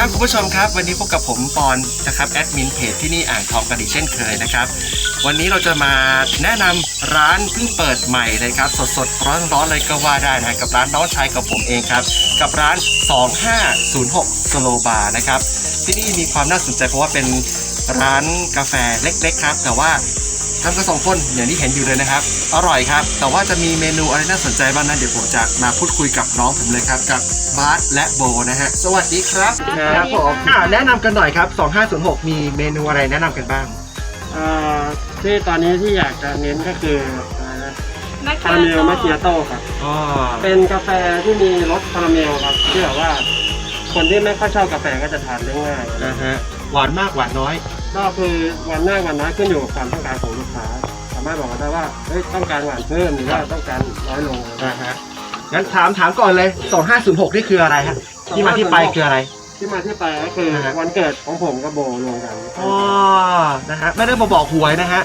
ครับคุณผู้ชมครับวันนี้พบกับผมปอนนะครับแอดมินเพจที่นี่อ่างทองกันอีกเช่นเคยนะครับ วันนี้เราจะมาแนะนำร้านเพิ่งเปิดใหม่เลยครับ สดๆร้อนๆเลยก็ว่าได้นะกับร้านน้องชายกับผมเองครับ กับร้าน 2506 Slow Bar นะครับ ที่นี่มีความน่าสนใจเพราะว่าเป็นร้านกาแฟเล็กๆครับ แต่ว่า ทำกันสองคนอย่างที่เห็นอยู่เลยนะครับ อร่อยครับ แต่ว่าจะมีเมนูอะไรน่าสนใจบ้างนั้นเดี๋ยวผมจะมาพูดคุยกับน้องผมเลยครับกับบาสและโบนะฮะ สวัสดีครับครับผมอ่าแนะนำกันหน่อยครับ 2506 มีเมนูอะไรแนะนำกันบ้าง เอ่อที่ตอนนี้ที่อยากจะเน้นก็คืออะไรนะนักคาราเมลมาเคียโต้ครับ อ๋อ เป็นกาแฟที่มีรสคาราเมลครับที่แบบว่า คนที่ไม่ค่อยชอบกาแฟก็จะทานได้ง่ายนะฮะ หวานมากหวานน้อย ก็คือวันหน้าวันน้อยขึ้นอยู่กับความต้องการของลูกค้า สามารถบอกได้ว่าเฮ้ยต้องการหวานเพิ่มหรือว่าต้องการน้อยลงนะฮะงั้นถามถามก่อนเลย 2506 นี่คืออะไรฮะที่มาที่ไปคืออะไร ที่มาที่ไปก็คือนะฮะวันเกิดของผมกับโบรวมกันอ๋อนะฮะไม่ได้มาบอกหวยนะฮะ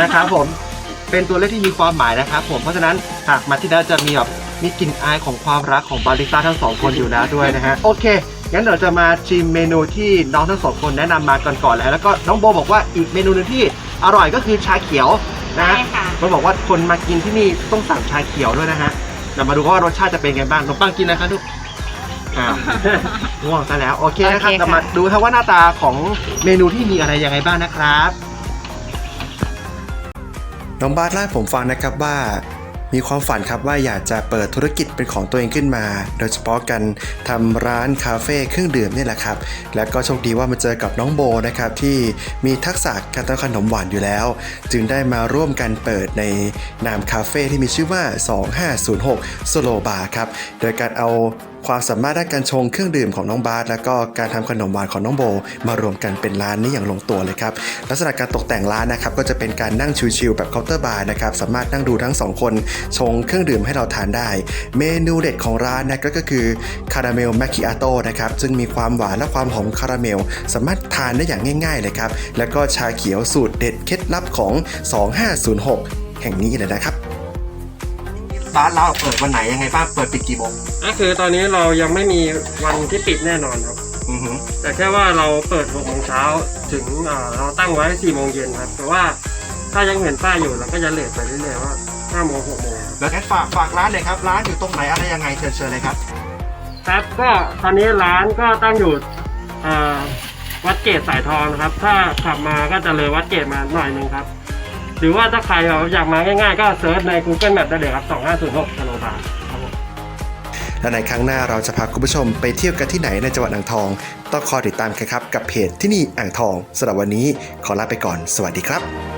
นะครับผมเป็นตัวเลขที่มีความหมายนะครับผมเพราะฉะนั้นหากมาที่นั่นจะมีแบบมีกลิ่นอายของความรักของบาริสต้าทั้งสองคนอยู่แล้วด้วยนะฮะโอเค งั้นเดี๋ยวจะมาชิมเมนูที่น้องทั้งสองคนแนะนำมาก่อนก่อนแล้วแล้วก็น้องโบบอกว่าอีกเมนูหนึงที่อร่อยก็คือชาเขียวนะใช่ฮะค่ะ มันบอกว่าคนมากินที่นี่ต้องสั่งชาเขียวด้วยนะฮะเดี๋ยวมาดูว่ารสชาติจะเป็นไงบ้างน้องปังกินนะครับทุกอ่าง่วงซะแล้วโอเคนะครับโอเคค่ะ เรามาดูครับว่าหน้าตาของเมนูที่มีอะไรยังไงบ้างนะครับ น้องบาสเล่าให้ผมฟังนะครับว่า มีความฝันครับว่าอยากจะเปิดธุรกิจเป็นของตัวเองขึ้นมา โดยเฉพาะกันทำร้านคาเฟ่เครื่องดื่มนี่แหละครับ แล้วก็โชคดีว่ามาเจอกับน้องโบนะครับที่มีทักษะการทำขนมหวานอยู่แล้ว จึงได้มาร่วมกันเปิดในนามคาเฟ่ที่มีชื่อว่า 2506 Solo Bar ครับ โดยการเอา ความสามารถด้านการชงเครื่องดื่มของน้องบาสแล้วก็การทำขนมหวานของน้องโบ มารวมกันเป็นร้านนี้อย่างลงตัวเลยครับลักษณะการตกแต่งร้านนะครับก็จะเป็นการนั่งชิลๆแบบเคาน์เตอร์บาร์นะครับสามารถนั่งดูทั้งสองคนชงเครื่องดื่มให้เราทานได้ เมนูเด็ดของร้านนะก็คือคาราเมลแมคคิอาโต้นะครับซึ่งมีความหวานและความหอมคาราเมล สามารถทานได้อย่างง่ายๆเลยครับแล้วก็ชาเขียวสูตรเด็ดเคล็ดลับของ 2506 แห่งนี้เลยนะครับ ร้านเราเปิดวันไหนยังไงบ้างเปิดปิดกี่โมงก็คือตอนนี้เรายังไม่มีวันที่ปิดแน่นอนครับ อือหือแต่แค่ว่าเราเปิด6โมงเช้าถึงเอ่อเราตั้งไว้4โมงเย็นครับ แต่ว่าถ้ายังเห็นป้ายอยู่เราก็จะเลทไปเรื่อยๆว่า5โมง6โมงแล้วงั้นฝากฝากร้านเลยครับร้านอยู่ตรงไหนอะไรยังไงเชิญเชิญเลยครับครับก็ตอนนี้ร้านก็ตั้งอยู่เอ่อวัดเกตสายทองนะครับ ถ้าขับมาก็จะเลยวัดเกตมาหน่อยหนึงครับ หรือว่าถ้าใครแบบอยากมาง่ายๆ ก็เซิร์ชใน Google Map ได้เลยครับ 2506ชโลบาครับผมและในครั้งหน้าเราจะพาคุณผู้ชมไปเที่ยวกันที่ไหนในจังหวัดอ่างทอง ต้องคอยติดตามกันครับ กับเพจที่นี่อ่างทองสำหรับวันนี้ขอลาไปก่อน สวัสดีครับ